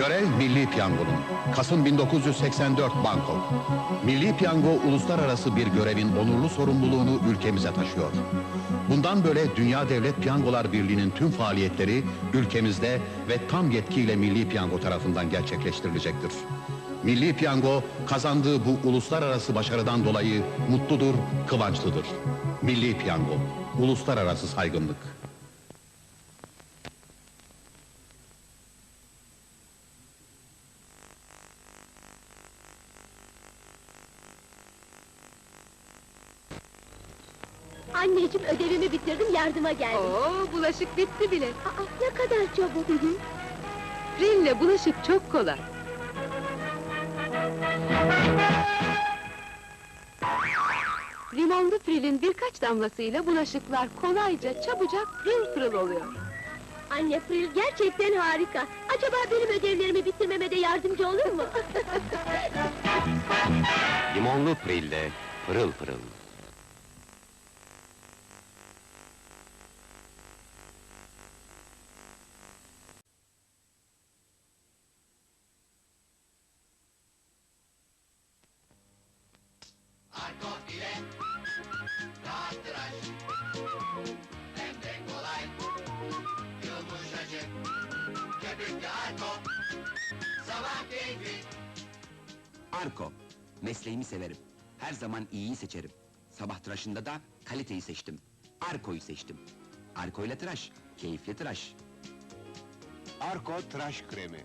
Görev Milli Piyango'nun. Kasım 1984 Bangkok. Milli Piyango uluslararası bir görevin onurlu sorumluluğunu ülkemize taşıyor. Bundan böyle Dünya Devlet Piyangolar Birliği'nin tüm faaliyetleri ülkemizde ve tam yetkiyle Milli Piyango tarafından gerçekleştirilecektir. Milli Piyango kazandığı bu uluslararası başarıdan dolayı mutludur, kıvançlıdır. Milli Piyango, uluslararası saygınlık. Anneciğim ödevimi bitirdim yardıma geldim. Oo, bulaşık bitti bile. Aa, ne kadar çabuk. Rille bulaşık çok kolay. Limonlu frilin birkaç damlasıyla bulaşıklar kolayca, çabucak pırıl pırıl oluyor. Anne Fril gerçekten harika. Acaba benim ödevlerimi bitirmeme de yardımcı olur mu? Limonlu prille pırıl pırıl. Arko. Mesleğimi severim. Her zaman iyiyi seçerim. Sabah tıraşında da kaliteyi seçtim. Arko'yu seçtim. Arko ile tıraş, keyifli tıraş. Arko tıraş kremi.